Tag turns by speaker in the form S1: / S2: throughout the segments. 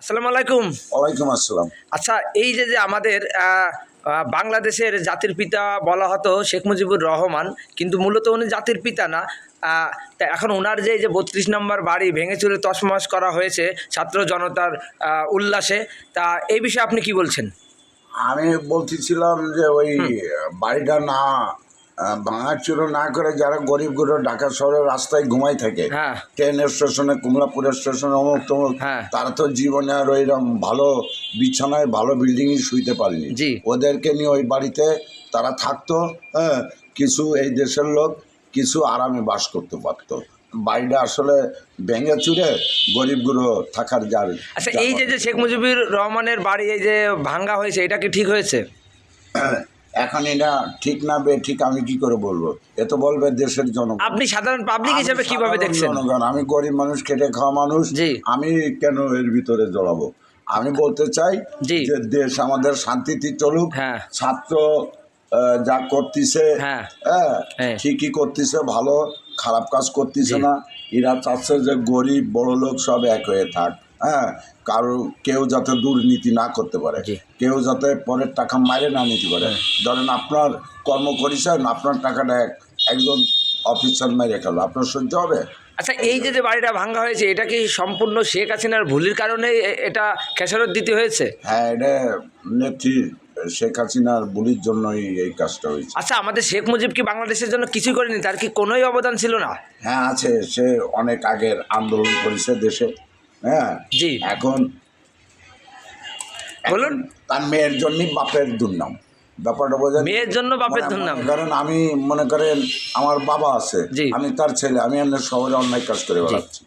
S1: আসসালামু আলাইকুম।
S2: ওয়ালাইকুম আসসালাম।
S1: আচ্ছা এই যে যে আমাদের বাংলাদেশের জাতির পিতা বলা হতো শেখ মুজিবুর রহমান কিন্তু মূলত উনি জাতির পিতা না। তা এখন ওনার যে এই যে বত্রিশ নম্বর বাড়ি ভেঙে চুরে তছমছ করা হয়েছে ছাত্র জনতার উল্লাসে তা এই বিষয়ে আপনি কি বলছেন?
S2: আমি বলতেছিলাম যে ওই বাড়িটা না ভাঙাচুরো না করে যারা গরিবগুলো ঢাকা শহরের রাস্তায় ঘুমাই থাকে
S1: হ্যাঁ।
S2: ট্রেন স্টেশনে কুমলাপুরের স্টেশনে অমুক তমুক
S1: হ্যাঁ।
S2: তারা তো জীবনে আর ওইরকম ভালো বিছানায় ভালো বিল্ডিংয়ে শুইতে পারেনি। ওদেরকে নিয়ে ওই বাড়িতে তারা থাকতো হ্যাঁ কিছু এই দেশের লোক কিছু আরামে বাস করতে পারতো। বাড়িটা আসলে ভেঙে চুরে গরিবগুলো থাকার যার
S1: আচ্ছা এই যে যে শেখ মুজিবুর রহমানের বাড়ি এই যে ভাঙ্গা হয়েছে এটা কি ঠিক হয়েছে?
S2: এখন এটা ঠিক না বে ঠিক আমি কি করে বলব এ তো বলবে দেশের জনগণ
S1: আপনি সাধারণ পাবলিক হিসেবে কীভাবে দেখছেন
S2: জনগণ আমি গরিব মানুষ খেটে খাওয়া মানুষ। আমি কেন এর ভিতরে জড়াবো আমি বলতে চাই যে দেশ আমাদের শান্তিতে চলুক
S1: হ্যাঁ।
S2: ছাত্র যা করতেছে
S1: হ্যাঁ।
S2: হ্যাঁ
S1: হ্যাঁ।
S2: ঠিকই করতেছে ভালো খারাপ কাজ করতেছে না এরা চাচ্ছে যে গরিব বড় লোক সব এক হয়ে থাক হ্যাঁ কারও কেউ যাতে দুর্নীতি না করতে পারে। কেউ যাতে পরের টাকা মারে না নিতে পারে। ধরেন আপনার কর্ম করেছেন আপনার টাকাটা এক- একজন অফিসার মেরে খেলো আপনার সহ্য হবে?
S1: আচ্ছা এই যে যে বাড়িটা ভাঙ্গা হয়েছে এটা কি সম্পূর্ণ শেখ হাসিনার ভুলের কারণে এটা খেসারত দিতে হয়েছে?
S2: হ্যাঁ এটা নেত্রী শেখ হাসিনার বুলির জন্যই এই কাজটা হয়েছে।
S1: আচ্ছা আমাদের শেখ মুজিব কি বাংলাদেশের জন্য কিছুই করেনি? তার কি কোনোই অবদান ছিল না?
S2: হ্যাঁ আছে। সে অনেক আগের আন্দোলন করেছে দেশে। হ্যাঁ
S1: জি।
S2: এখন
S1: বলুন।
S2: তার মেয়ের জন্যই বাপের দুর্নাম ব্যাপারটা বোঝা
S1: মেয়ের জন্য বাপের দুর্নাম।
S2: কারণ আমি মনে করেন আমার বাবা আছে। আমি তার ছেলে আমি এমনি শহরে অন্যায় কাজ করে বেড়াচ্ছি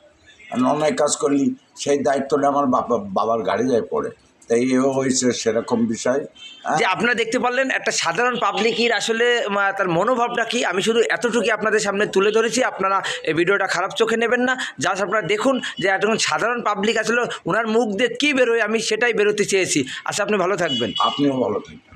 S2: আমি অন্যায় কাজ করলি সেই দায়িত্বটা আমার বাবা বাবার গাড়ি যায় পড়ে তাই এও হয়েছে সেরকম বিষয়। হ্যাঁ?
S1: যে আপনারা দেখতে পারলেন একটা সাধারণ পাবলিকের আসলে তার মনোভাবটা কি? আমি শুধু এতটুকু আপনাদের সামনে তুলে ধরেছি আপনারা এই ভিডিওটা খারাপ চোখে নেবেন না। জাস্ট আপনারা দেখুন যে একজন সাধারণ পাবলিক আসলে ওনার মুখ দিয়ে কী বেরোয় আমি সেটাই বেরোতে চেয়েছি। আচ্ছা আপনি ভালো থাকবেন।
S2: আপনিও ভালো থাকবেন।